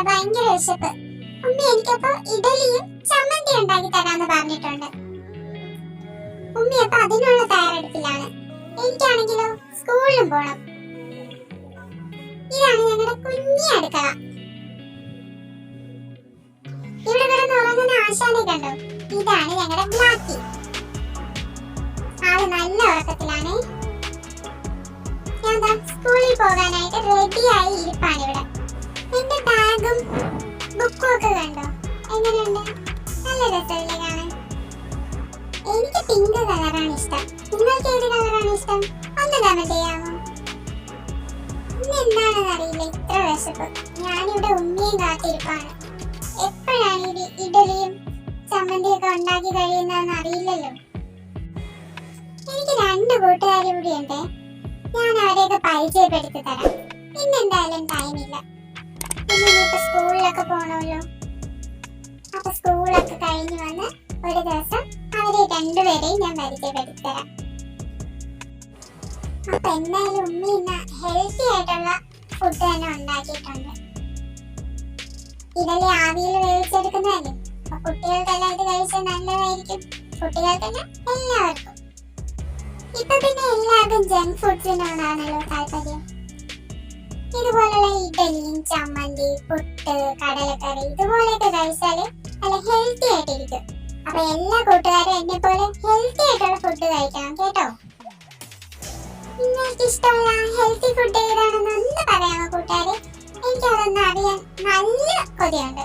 കഴിക്കാനുള്ള ഭയങ്കര വിശപ്പ്. അമ്മ എനിക്കപ്പോ ഇഡലിയും ചമ്മന്തി ഉണ്ടാക്കി തരാന്ന് പറഞ്ഞിട്ടുണ്ട്. ഉമ്മി അപ്പൊ അതിനുള്ള തയ്യാറെടുപ്പിലാണ്. എനിക്കാണെങ്കിലോ സ്കൂളിലും പോണം. ഇതാണ് ഞങ്ങളുടെ കുഞ്ഞി അടുക്കള. ഇവിടെ കിടന്ന് ഉറങ്ങുന്ന ആശാനെ കണ്ടോ? ഇതാണ് ഞങ്ങളുടെ ബ്ലാക്കി ആൾ നല്ല ഉറക്കത്തിലാണ്. ഞാൻ സ്കൂളിൽ പോകാനായിട്ട് റെഡിയായി ഇരിപ്പാണ് ഇവിടെ. എന്റെ ബാഗും ബുക്കും ഒക്കെ കണ്ടോ? എങ്ങനെയുണ്ട്? നല്ല രസമില്ലേ കാണാൻ? എനിക്ക് പിങ്ക് കളറാണ് ഇഷ്ടം. നിങ്ങൾക്ക് ഏത് കളറാണ് ഇഷ്ടം? ഒന്ന് കമന്റ് ചെയ്യാമോ? ഇന്ന് എന്താണെന്ന് അറിയില്ല. ഇത്ര വിശപ്പ് ഞാനിവിടെ ഉണ്ണിയും കാത്തിരിപ്പാണ്. എപ്പോഴാണ് ഇത് ഇഡലിയും ചമ്മന്തിയൊക്കെ ഉണ്ടാക്കി കഴിയുന്നതെന്ന് അറിയില്ലല്ലോ. എനിക്ക് രണ്ട് കൂട്ടുകാരി കൂടി ഉണ്ട് ഞാൻ അവരെയൊക്കെ പരിചയപ്പെടുത്തി തരാം. ഇന്നെന്തായാലും ടൈമില്ല ഇന്ന് ഇനിയിപ്പോ സ്കൂളിലൊക്കെ പോണമല്ലോ അപ്പൊ സ്കൂളൊക്കെ കഴിഞ്ഞു വന്ന് ഒരു ദിവസം അവരെ രണ്ടുപേരെയും ഞാൻ പരിചയപ്പെടുത്തി തരാം അപ്പൊ എന്തായാലും ഉമ്മി ഇന്ന് ഹെൽത്തി ആയിട്ടുള്ള ഫുഡ് തന്നെ ഉണ്ടാക്കിയിട്ടുണ്ട്. ഇതല്ലേ ആവിയിൽ വേവിച്ചെടുക്കുന്നതല്ലേ? അപ്പൊ കുട്ടികൾക്കെല്ലാം ഇത് കഴിച്ചാൽ നല്ലതായിരിക്കും. കുട്ടികൾക്കല്ല എല്ലാവർക്കും. ഇപ്പൊ പിന്നെ എല്ലാവർക്കും ജങ്ക് ഫുഡ്സിനോടാണല്ലോ താല്പര്യം. ഇതുപോലുള്ള ഇഡലിയും ചമ്മന്തി പുട്ട് കടലക്കറി ഇതുപോലെയൊക്കെ കഴിച്ചാൽ നല്ല ഹെൽത്തി ആയിട്ടിരിക്കും. അപ്പൊ എല്ലാ കൂട്ടുകാരും എന്നെ പോലെ ഹെൽത്തി ആയിട്ടുള്ള ഫുഡ് കഴിക്കണം കേട്ടോ. നിങ്ങൾക്ക് ഇഷ്ടമുള്ള ഹെൽത്തി ഫുഡ് ഏതാണെന്ന് ഒന്ന് പറയാമോ കൂട്ടുകാരെ? എനിക്കതൊന്ന് അറിയാൻ നല്ല കൊതിയുണ്ട്.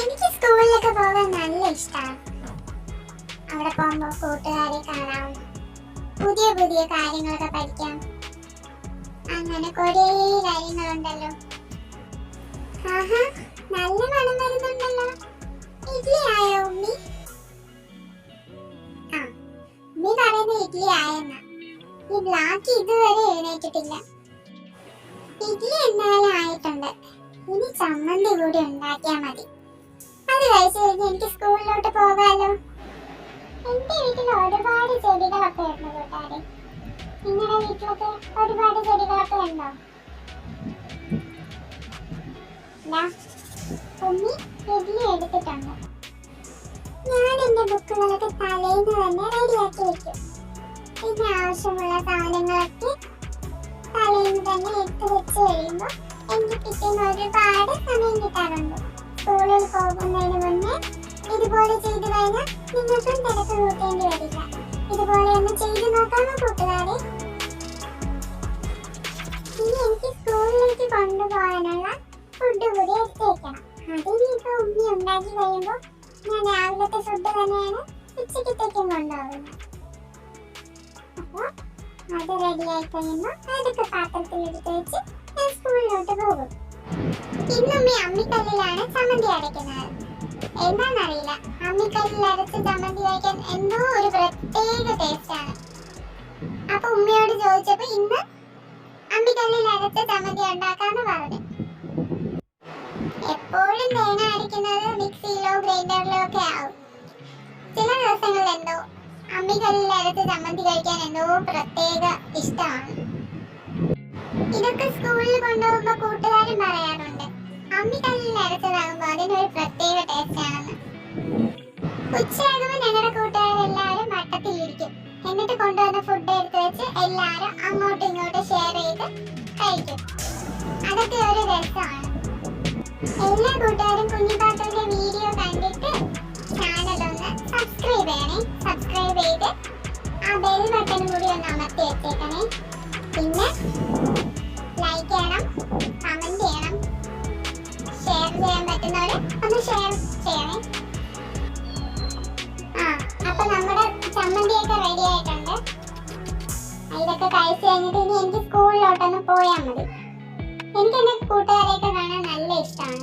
എനിക്ക് സ്കൂളിലൊക്കെ പോകാൻ നല്ല ഇഷ്ടമാണ് അവിടെ പോകുമ്പോൾ കൂട്ടുകാരെ കാണാം. പുതിയ പുതിയ കാര്യങ്ങളൊക്കെ പഠിക്കാം. അങ്ങനെ കുറേ കാര്യങ്ങളുണ്ടല്ലോ. ആഹാ നല്ല മണം വരുന്നുണ്ടല്ലോ. ഇഡ്ലി ആയോ ഉമ്മി ആ ഉമ്മി പറയുന്ന ഇഡ്ലി ഈ ബ്ലാക്ക് ഇതുവരെ എഴുന്നേറ്റിട്ടില്ല. ഇഡ്ലി എന്തായാലും ആയിട്ടുണ്ട്. ഇനി ചമ്മന്തി കൂടി ഉണ്ടാക്കിയാൽ മതി. അത് കഴിച്ചു കഴിഞ്ഞ് എനിക്ക് സ്കൂളിലോട്ട് പോകാലോ. എന്റെ വീട്ടിൽ ഒരുപാട് ചെടികളൊക്കെ ഉണ്ട് കൂട്ടുകാരെ. നിങ്ങളുടെ വീട്ടിലൊക്കെ ഒരുപാട് ചെടികളൊക്കെ ഉണ്ടോ? ഞാൻ എന്റെ തന്നെ റെഡിയാക്കി വെക്കും. ആവശ്യമുള്ള തന്നെ ഒരുപാട് സമയം കിട്ടാറുണ്ട്. സ്കൂളിൽ പോകുന്നതിന് മുന്നേ ഇതുപോലെ ചെയ്തു കഴിഞ്ഞാൽ നിങ്ങൾക്കും തിരക്ക് കൂട്ടേണ്ടി വരില്ല. കൊണ്ടുപോകാനുള്ള ഫുഡ് കൂടി എടുത്ത് വെക്കണം അതിന് ഉമ്മി ഉണ്ടാക്കി കഴിയുമ്പോൾ ഞാൻ രാവിലത്തെ ഫുഡ് തന്നെയാണ് ഉച്ചക്കത്തേക്കും കൊണ്ടുപോകുന്നത്. അപ്പോൾ അത് റെഡിയായി കഴിയുമ്പോൾ അതൊക്കെ പാത്രത്തിൽ എടുത്ത് വെച്ച് ഞാൻ സ്കൂളിലോട്ട് പോകും. ഇന്നുമ്മി അമ്മിക്കല്ലിലാണ് ചമ്മന്തി അരയ്ക്കുന്നത്. എന്താണെന്നറിയില്ല അമ്മിക്കല്ലിൽ അരച്ച് ചമ്മന്തി കഴിക്കാൻ എന്തോ ഒരു പ്രത്യേക ടേസ്റ്റ് ആണ്. അപ്പൊ ഉമ്മയോട് ചോദിച്ചപ്പോ ഇന്ന് അമ്മിക്കല്ലിൽ അരച്ച ചമ്മന്തി ഉണ്ടാക്കാന്ന് പറഞ്ഞു. എപ്പോഴും തേങ്ങ അടിക്കുന്നത് മിക്സിയിലോ ഗ്രൈൻഡറിലോ ഒക്കെ ആവും. ചില ദിവസങ്ങളിൽ എന്തോ അമ്മിക്കല്ലിൽ അരച്ച കഴിക്കാൻ എന്തോ പ്രത്യേക ഇഷ്ടമാണ്. ഇതൊക്കെ സ്കൂളിൽ കൊണ്ടുപോകുമ്പോ കൂട്ടുകാരും പറയാറുണ്ട്. അമ്മിക്കല്ലിൽ അരച്ചതാകുമ്പോ അതിനൊരു പ്രത്യേക ടേസ്റ്റ് ആണെന്ന്. ഉച്ചയാകുമ്പോ ഞങ്ങളുടെ കൂട്ടുകാരെല്ലാവരും വട്ടത്തിലിരിക്കും. എന്നിട്ട് കൊണ്ടുവന്ന ഫുഡ് എടുത്ത് വെച്ച് എല്ലാവരും അങ്ങോട്ടും ഇങ്ങോട്ടും ഷെയർ ചെയ്ത് കഴിക്കും. അതൊക്കെ ഒരു രസമാണ്. എല്ലാ കൂട്ടുകാരും കുഞ്ഞിപ്പാത്തന്റെ വീഡിയോ കണ്ടിട്ട് ചാനൽ ഒന്ന് സബ്സ്ക്രൈബ് ചെയ്യണേ. സബ്സ്ക്രൈബ് ചെയ്ത് ആ ബെൽ ബട്ടൺ കൂടി ഒന്ന് അമർത്തി വെച്ചേക്കണേ. പിന്നെ ലൈക്ക് ചെയ്യണം കമന്റ് ചെയ്യണം ഷെയർ ചെയ്യാൻ പറ്റുന്നവർ ഒന്ന് ഷെയർ ചെയ്യണേ. ഇതൊക്കെ കഴിച്ചു കഴിഞ്ഞിട്ട് ഇനി എനിക്ക് സ്കൂളിലോട്ടൊന്ന് പോയാൽ മതി. എനിക്ക് എന്റെ കൂട്ടുകാരെയൊക്കെ കാണാൻ നല്ല ഇഷ്ടമാണ്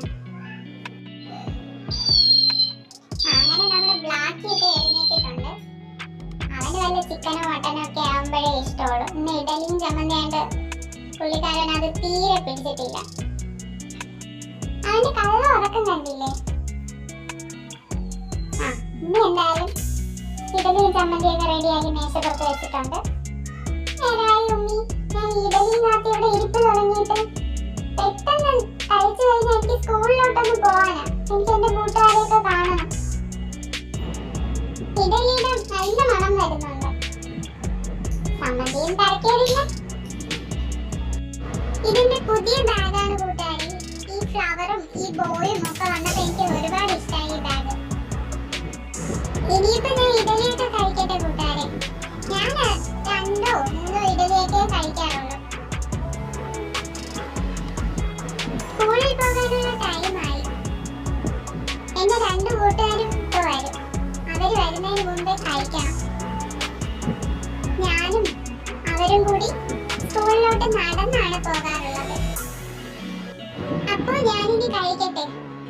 അങ്ങനെ നമ്മുടെ ബ്ലാക്ക് ഒക്കെ എഴുന്നേറ്റിട്ടുണ്ട്. അവന് വല്ല ചിക്കനും മട്ടനും ഒക്കെ ആകുമ്പോഴേ ഇഷ്ടമുള്ളൂ. ഇന്ന് ഇഡലിയും ചമ്മന്തിയാണ്ട് പുള്ളിക്കാരൻ അത് തീരെ പിടിച്ചിട്ടില്ല. അവന്റെ കള്ള ഉറക്കം കണ്ടില്ലേ? ആ ഇനി എന്തായാലും ഇഡലിയും ചമ്മന്തിയൊക്കെ റെഡിയാക്കി മേശപ്പുറത്ത് വെച്ചിട്ടുണ്ട്. ഇതിന്റെ പുതിയ ബാഗാണ് കൂട്ടുകാരി ഈ ഫ്ലവറും ഈ ബോയും ഒക്കെ വന്നപ്പോ എനിക്ക് ഒരുപാട് ഇഷ്ടമായി ഈ ബാഗ് ഇനിയിപ്പോ ഞാൻ ഇഡലിയൊക്കെ ആണ് പോകാറുള്ളത്. അപ്പോ ഞാനിനി കഴിക്കട്ടെ.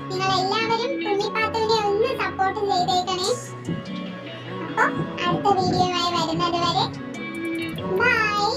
നിങ്ങൾ എല്ലാവരും ഉണ്ണിപ്പാത്തുവിനെ ഒന്ന് സപ്പോർട്ട് ചെയ്തേക്കണേ. അപ്പോ അടുത്ത വീഡിയോയുമായി വരുന്നത് വരെ. ബൈ